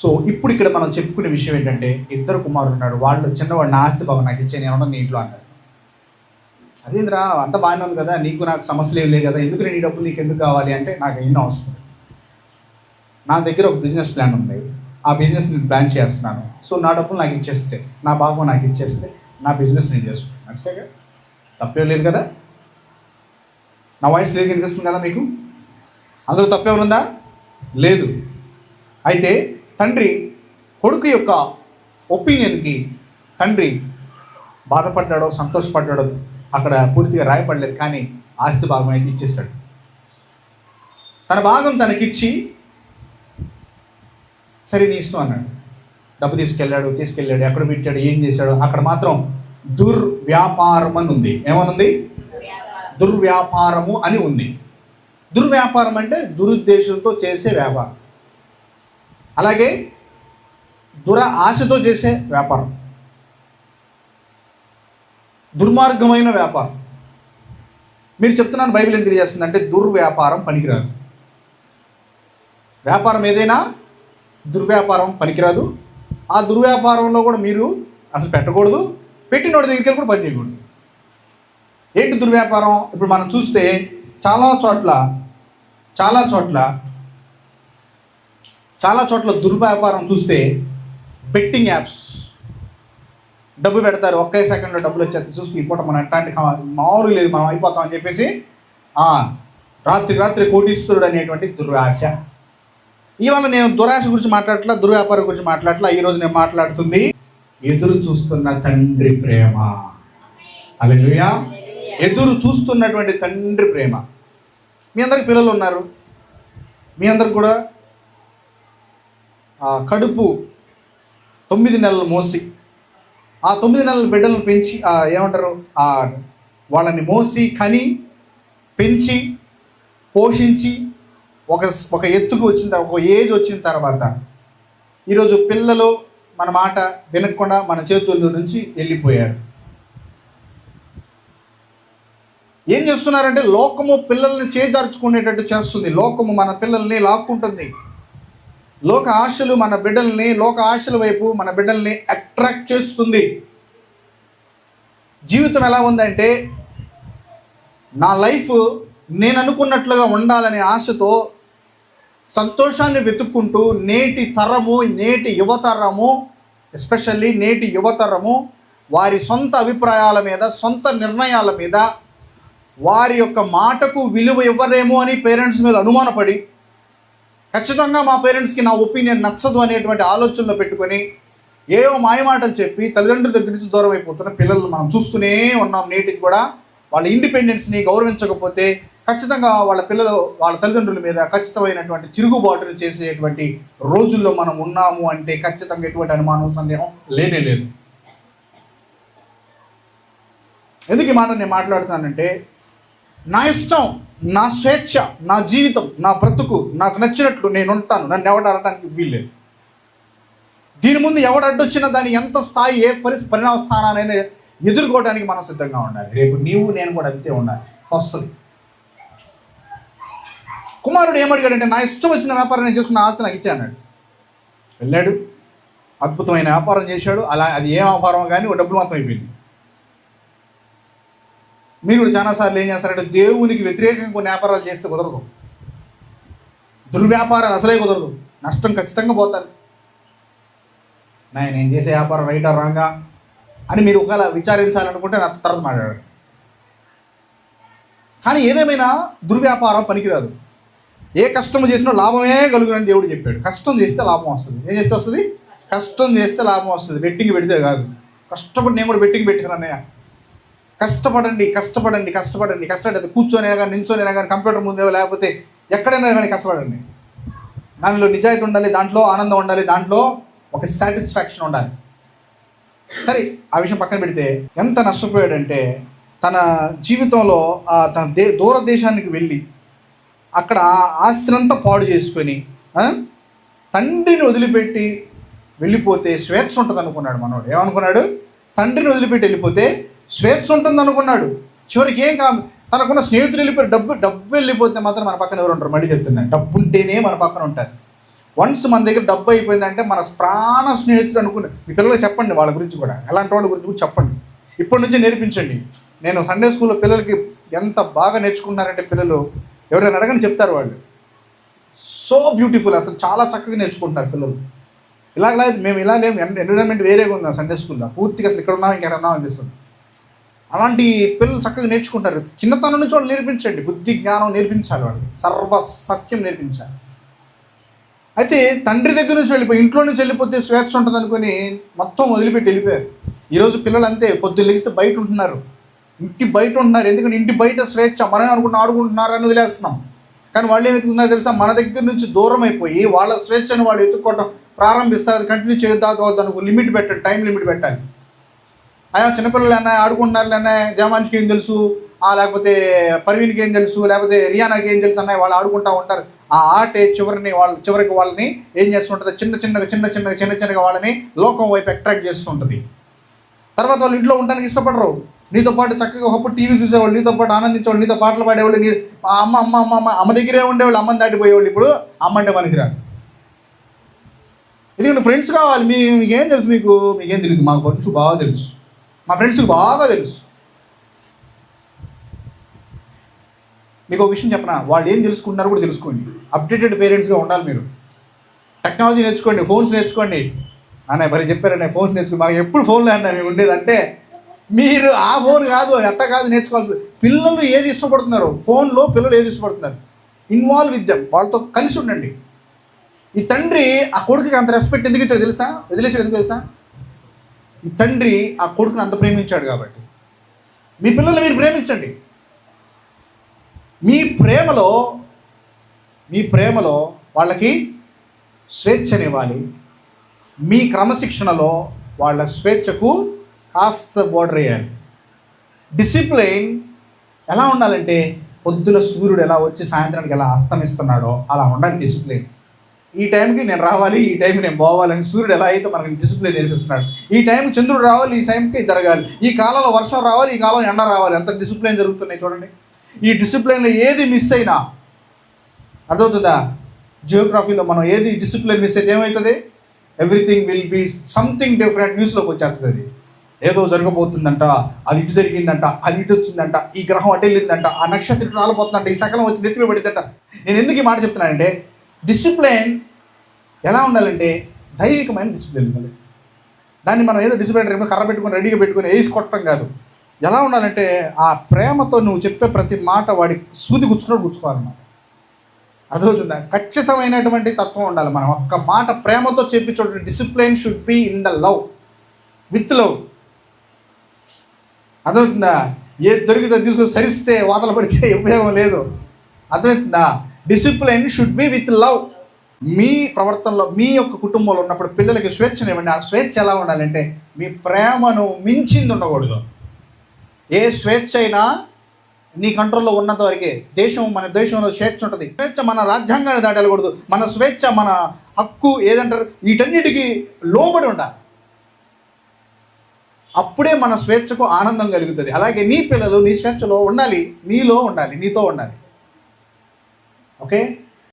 So ఇప్పుడు ఇక్కడ మనం చెప్పుకునే విషయం ఏంటంటే ఇద్దరు కుమారులు ఉన్నాడు వాళ్ళు చిన్నవాడు నా ఆస్తి బాబు నాకు ఇచ్చే నేను నీ ఇంట్లో అన్నాడు అదేంద్రా అంత బాగానే ఉంది కదా నీకు నాకు సమస్యలు ఏం లేవు కదా ఎందుకు నీ డబ్బులు నీకు ఎందుకు కావాలి అంటే నాకు ఎన్నో అవసరం నా దగ్గర ఒక బిజినెస్ ప్లాన్ ఉంది. ఆ బిజినెస్ నేను ప్లాన్ చేస్తున్నాను. సో నా డబ్బులు నాకు ఇచ్చేస్తే నా బాబు నాకు ఇచ్చేస్తే నా బిజినెస్ నేను చేసుకుంటాను. నచ్చితే తప్పేం లేదు కదా? నా వాయిస్ లేదు వినిపిస్తుంది కదా మీకు? అందులో తప్పేమనుందా లేదు. అయితే తండ్రి కొడుకు యొక్క ఒపీనియన్కి తండ్రి బాధపడ్డాడో సంతోషపడ్డాడో అక్కడ పూర్తిగా రాయపడలేదు కానీ ఆస్తి భాగం అయితే ఇచ్చేశాడు. తన భాగం తనకిచ్చి సరే నీ ఇష్టం అన్నాడు. డబ్బు తీసుకెళ్ళాడు తీసుకెళ్ళాడు ఎక్కడ పెట్టాడు ఏం చేశాడు అక్కడ మాత్రం దుర్వ్యాపారం అని ఉంది ఏమనుంది? దుర్వ్యాపారము అని ఉంది. దుర్వ్యాపారం అంటే దురుద్దేశంతో చేసే వ్యాపారం. అలాగే దుర ఆశతో చేసే వ్యాపారం. దుర్మార్గమైన వ్యాపారం. మీరు చెప్తున్నాను బైబిల్ ఏం తెలియజేస్తుంది అంటే దుర్వ్యాపారం పనికిరాదు. వ్యాపారం ఏదైనా దుర్వ్యాపారం పనికిరాదు. ఆ దుర్వ్యాపారంలో కూడా మీరు అసలు పెట్టకూడదు. పెట్టినోడి దగ్గరికి వెళ్ళి కూడా పని చేయకూడదు. ఏంటి దుర్వ్యాపారం? ఇప్పుడు మనం చూస్తే చాలా చోట్ల చాలా చోట్ల చాలా చోట్ల దుర్వ్యాపారం చూస్తే బెట్టింగ్ యాప్స్ డబ్బు పెడతారు ఒకే సెకండ్లో డబ్బులు వచ్చేది చూసుకుని ఈ పూట మనం ఎట్లాంటి కా- మామూలు లేదు మనం అయిపోతాం అని చెప్పేసి రాత్రి రాత్రి కోటీశ్వరుడు అనేటువంటి దురాశ ఇవాళ నేను దురాశ గురించి మాట్లాడట్లా దుర్వ్యాపారం గురించి మాట్లాడట్లా ఈరోజు నేను మాట్లాడుతుంది ఎదురు చూస్తున్న తండ్రి ప్రేమ. అలెలుయా ఎదురు చూస్తున్నటువంటి తండ్రి ప్రేమ. మీ అందరికి పిల్లలు ఉన్నారు. మీ అందరికి కూడా కడుపు తొమ్మిది నెలలు మోసి ఆ తొమ్మిది నెలల బిడ్డలను పెంచి ఏమంటారు వాళ్ళని మోసి కని పెంచి పోషించి ఒక ఒక ఎత్తుకు వచ్చిన తర్వాత ఒక ఏజ్ వచ్చిన తర్వాత ఈరోజు పిల్లలు మన మాట వినకుండా మన చేతుల్లో నుంచి వెళ్ళిపోయారు. ఏం చేస్తున్నారంటే లోకము పిల్లల్ని చేజార్చుకునేటట్టు చేస్తుంది. లోకము మన పిల్లల్ని లాక్కుంటుంది. లోక ఆశలు మన బిడ్డల్ని లోక ఆశల వైపు మన బిడ్డల్ని అట్రాక్ట్ చేస్తుంది. జీవితం ఎలా ఉందంటే నా లైఫ్ నేను అనుకున్నట్లుగా ఉండాలనే ఆశతో సంతోషాన్ని వెతుక్కుంటూ నేటి తరము నేటి యువతరము ఎస్పెషల్లీ నేటి యువతరము వారి సొంత అభిప్రాయాల మీద సొంత నిర్ణయాల మీద వారి యొక్క మాటకు విలువ ఇవ్వరేమో అని పేరెంట్స్ మీద అనుమానపడి ఖచ్చితంగా మా పేరెంట్స్కి నా ఒపీనియన్ నచ్చదు అనేటువంటి ఆలోచనలో పెట్టుకొని ఏవో మాయమాటలు చెప్పి తల్లిదండ్రుల దగ్గర నుంచి దూరం అయిపోతున్న పిల్లలు మనం చూస్తూనే ఉన్నాం నేటికి కూడా. వాళ్ళ ఇండిపెండెన్స్ని గౌరవించకపోతే ఖచ్చితంగా వాళ్ళ పిల్లలు వాళ్ళ తల్లిదండ్రుల మీద ఖచ్చితమైనటువంటి తిరుగుబాటును చేసేటువంటి రోజుల్లో మనం ఉన్నాము అంటే ఖచ్చితంగా ఎటువంటి అనుమానం సందేహం లేనే లేదు. ఎందుకు ఈ మాట నేను మాట్లాడుతున్నానంటే నా ఇష్టం నా స్వేచ్ఛ నా జీవితం నా బ్రతుకు నాకు నచ్చినట్లు నేను ఉంటాను. నన్ను ఎవడు అనడానికి వీల్లేదు. దీని ముందు ఎవడు అడ్డొచ్చినా దాని ఎంత స్థాయి ఏ పరి పరిణామ స్థానానైనా ఎదుర్కోవడానికి మనం సిద్ధంగా ఉండాలి. రేపు నీవు నేను కూడా అంతే ఉండాలి. వస్తుంది. కుమారుడు ఏమడిగాడంటే నా ఇష్టం వచ్చిన వ్యాపారం నేను చేసుకున్న ఆస్తి నాకు ఇచ్చా వెళ్ళాడు. అద్భుతమైన వ్యాపారం చేశాడు. అలా అది ఏ వ్యాపారం కానీ ఓ డబ్బులు మాత్రం అయిపోయింది. మీరు కూడా చాలాసార్లు ఏం చేస్తారంటే దేవునికి వ్యతిరేకంగా కొన్ని వ్యాపారాలు చేస్తే కుదరదు. దుర్వ్యాపారాలు అసలే కుదరదు. నష్టం ఖచ్చితంగా పోతారు. నేను నేను చేసే వ్యాపారం రైటా రాంగా? అని మీరు ఒకవేళ విచారించాలనుకుంటే నా తర్వాత మాట్లాడారు కానీ ఏదేమైనా దుర్వ్యాపారం పనికిరాదు. ఏ కష్టం చేసినా లాభమే కలుగునని దేవుడు చెప్పాడు. కష్టం చేస్తే లాభం వస్తుంది. ఏం చేస్తే వస్తుంది? కష్టం. చేస్తే లాభం వస్తుంది. బెట్టింగ్ పెడితే కాదు. కష్టపడి నేను కూడా బెట్టింగ్ పెట్టాను అన్నయ్య. కష్టపడండి కష్టపడండి కష్టపడండి. కష్టపడి కూర్చొని కానీ నించొని కానీ కంప్యూటర్ ముందే లేకపోతే ఎక్కడైనా కానీ కష్టపడండి. దానిలో నిజాయితీ ఉండాలి దాంట్లో ఆనందం ఉండాలి దాంట్లో ఒక సాటిస్ఫాక్షన్ ఉండాలి. సరే ఆ విషయం పక్కన పెడితే ఎంత నష్టపోయాడంటే తన జీవితంలో ఆ తన దే దూర దేశానికి వెళ్ళి అక్కడ ఆస్తినంతా పాడు చేసుకొని తండ్రిని వదిలిపెట్టి వెళ్ళిపోతే స్వేచ్ఛ ఉంటుంది అనుకున్నాడు మనోడు. ఏమనుకున్నాడు? తండ్రిని వదిలిపెట్టి వెళ్ళిపోతే స్వేచ్ఛ ఉంటుంది అనుకున్నాడు చివరికి ఏం కా తనకున్న స్నేహితులు వెళ్ళిపోయి డబ్బు డబ్బు వెళ్ళిపోతే మాత్రం మన పక్కన ఎవరు ఉంటారు మళ్ళీ చెప్తున్నాను డబ్బు ఉంటేనే మన పక్కన ఉంటారు. వన్స్ మన దగ్గర డబ్బు అయిపోయిందంటే మన ప్రాణ స్నేహితుడు అనుకుని మీ పిల్లలకు చెప్పండి వాళ్ళ గురించి కూడా ఎలాంటి వాళ్ళ గురించి కూడా చెప్పండి. ఇప్పటి నుంచి నేర్పించండి. నేను సండే స్కూల్లో పిల్లలకి ఎంత బాగా నేర్చుకుంటున్నారంటే పిల్లలు ఎవరైనా అడగని చెప్తారు వాళ్ళు. సో బ్యూటిఫుల్ అసలు చాలా చక్కగా నేర్చుకుంటున్నారు పిల్లలు. ఇలాగ లేదు మేము ఇలా లేము ఎన్విరాన్మెంట్ వేరేగా ఉంది సండే స్కూల్లో పూర్తిగా అసలు ఇక్కడ ఉన్నాం ఇంకెక్కడ ఉన్నాం అనిపిస్తుంది. అలాంటి పిల్లలు చక్కగా నేర్చుకుంటారు. చిన్నతనం నుంచి వాళ్ళు నేర్పించండి. బుద్ధి జ్ఞానం నేర్పించాలి వాళ్ళు సర్వ సత్యం నేర్పించాలి. అయితే తండ్రి దగ్గర నుంచి వెళ్ళిపోయి ఇంట్లో నుంచి వెళ్ళిపోతే స్వేచ్ఛ ఉంటుంది అనుకుని మొత్తం వదిలిపెట్టి వెళ్ళిపోయారు. ఈరోజు పిల్లలు అంతే పొద్దున్న లేస్తే బయట ఉంటున్నారు. ఇంటి బయట ఉంటున్నారు. ఎందుకంటే ఇంటి బయట స్వేచ్ఛ మనం అనుకుంటున్న ఆడుకుంటున్నారు అని వదిలేస్తున్నాం కానీ వాళ్ళు ఏం వెతుకుతున్నారో తెలుసా? మన దగ్గర నుంచి దూరం అయిపోయి వాళ్ళ స్వేచ్ఛను వాళ్ళు ఎత్తుక్కోవడం ప్రారంభిస్తారు. అది కంటిన్యూ చేయొద్దా దానికి లిమిట్ పెట్టండి టైం లిమిట్ పెట్టాలి. అయ్యా చిన్నపిల్లలు అన్న ఆడుకుంటున్నారు అన్నా జమాన్స్కి ఏం తెలుసు? ఆ లేకపోతే పర్వీన్కి ఏం తెలుసు? లేకపోతే రియానాకి ఏం తెలుసు అన్నాయి వాళ్ళు ఆడుకుంటూ ఉంటారు. ఆ ఆటే చివరిని వాళ్ళ చివరికి వాళ్ళని ఏం చేస్తుంటుంది? చిన్న చిన్నగా చిన్న చిన్నగా చిన్న చిన్నగా వాళ్ళని లోకం వైపు అట్రాక్ట్ చేస్తుంటుంది. తర్వాత వాళ్ళు ఇంట్లో ఉండడానికి ఇష్టపడరు. నీతో పాటు చక్కగా ఒకప్పుడు టీవీ చూసేవాళ్ళు నీతో పాటు ఆనందించేవాళ్ళు నీతో పాటలు పాడేవాళ్ళు నీ అమ్మ అమ్మ అమ్మ అమ్మ అమ్మ దగ్గరే ఉండేవాళ్ళు అమ్మని దాటిపోయేవాళ్ళు. ఇప్పుడు అమ్మ అంటే పనికిరారు. ఎందుకంటే ఫ్రెండ్స్ కావాలి. మీ మీకేం తెలుసు మీకు? మీకేం తెలియదు మాకు కొంచెం బాగా తెలుసు. మా ఫ్రెండ్స్కి బాగా తెలుసు. మీకు ఒక విషయం చెప్పనా? వాళ్ళు ఏం తెలుసుకుంటున్నారో కూడా తెలుసుకోండి. అప్డేటెడ్ పేరెంట్స్గా ఉండాలి మీరు. టెక్నాలజీ నేర్చుకోండి ఫోన్స్ నేర్చుకోండి. అన్న మరి చెప్పారన్న ఫోన్స్ నేర్చుకుని మాకు ఎప్పుడు ఫోన్లో అన్న మేము ఉండేదంటే మీరు ఆ ఫోన్ కాదు ఎట్ట కాదు నేర్చుకోవాల్సి పిల్లలు ఏది ఇష్టపడుతున్నారు ఫోన్లో పిల్లలు ఏది ఇష్టపడుతున్నారు? Involve with them. వాళ్ళతో కలిసి ఉండండి. ఈ తండ్రి ఆ కొడుకుకి అంత రెస్పెక్ట్ ఎందుకు ఇచ్చారు తెలుసా? వదిలేసాడు ఎందుకు తెలుసా? ఈ తండ్రి ఆ కొడుకుని అంత ప్రేమించాడు కాబట్టి. మీ పిల్లల్ని మీరు ప్రేమించండి. మీ ప్రేమలో మీ ప్రేమలో వాళ్ళకి స్వేచ్ఛనివ్వాలి. మీ క్రమశిక్షణలో వాళ్ళ స్వేచ్ఛకు కాస్త బోర్డర్ వేయాలి. డిసిప్లైన్ ఎలా ఉండాలంటే పొద్దున సూర్యుడు ఎలా వచ్చి సాయంత్రానికి ఎలా అస్తమిస్తున్నాడో అలా ఉండాలి డిసిప్లైన్ ఈ టైంకి నేను రావాలి ఈ టైంకి నేను పోవాలని సూర్యుడు ఎలా అయితే మనకి డిసిప్లిన్ నేర్పిస్తున్నాడు. ఈ టైం చంద్రుడు రావాలి ఈ టైంకి జరగాలి. ఈ కాలంలో వర్షం రావాలి ఈ కాలంలో ఎండ రావాలి. ఎంత డిసిప్లిన్ జరుగుతున్నాయి చూడండి. ఈ డిసిప్లిన్లో ఏది మిస్ అయినా అర్థమవుతుందా? జియోగ్రఫీలో మనం ఏది డిసిప్లిన్ మిస్ అయితే ఏమవుతుంది everything will be something different న్యూస్లోకి వచ్చేస్తుంది. అది ఏదో జరగబోతుందంట అది ఇటు జరిగిందంట అది ఇటు వచ్చిందంట ఈ గ్రహం అటు వెళ్ళిందంట ఆ నక్షత్రం రాలిపోతుందంట ఈ సకలం వచ్చి నెత్తిలో పడిందంట. నేను ఎందుకు ఈ మాట చెప్తున్నానంటే డిసిప్లిన్ ఎలా ఉండాలంటే దైవికమైన డిసిప్లిన్ ఉండాలి. దాన్ని మనం ఏదో డిసిప్లిన్ కర్ర పెట్టుకొని రెడీగా పెట్టుకొని వేసి కొట్టడం కాదు. ఎలా ఉండాలంటే ఆ ప్రేమతో నువ్వు చెప్పే ప్రతి మాట వాడి సూది గుచ్చుకున్నట్టు గుచ్చుకోవాలన్నమాట. అర్థమవుతుందా? ఖచ్చితమైనటువంటి తత్వం ఉండాలి మనం. ఒక్క మాట ప్రేమతో చెప్పించే discipline should be in the love with love అర్థమవుతుందా? ఏది దొరికితే తీసుకొని సరిస్తే వాతలు పడితే ఉపయోగం లేదు. అర్థమవుతుందా? Discipline should be with love మీ ప్రవర్తనలో మీ యొక్క కుటుంబంలో ఉన్నప్పుడు పిల్లలకి స్వేచ్ఛనివ్వండి. ఆ స్వేచ్ఛ ఎలా ఉండాలంటే మీ ప్రేమను మించింది ఉండకూడదు ఏ స్వేచ్ఛ అయినా నీ కంట్రోల్లో ఉన్నంత వరకే దేశం మన దేశంలో స్వేచ్ఛ ఉంటుంది. స్వేచ్ఛ మన రాజ్యాంగాన్ని దాటకూడదు మన స్వేచ్ఛ మన హక్కు ఏదంటారు వీటన్నిటికీ లోబడి ఉండాలి. అప్పుడే మన స్వేచ్ఛకు ఆనందం కలుగుతుంది. అలాగే నీ పిల్లలు నీ స్వేచ్ఛలో ఉండాలి. నీలో ఉండాలి. నీతో ఉండాలి. okay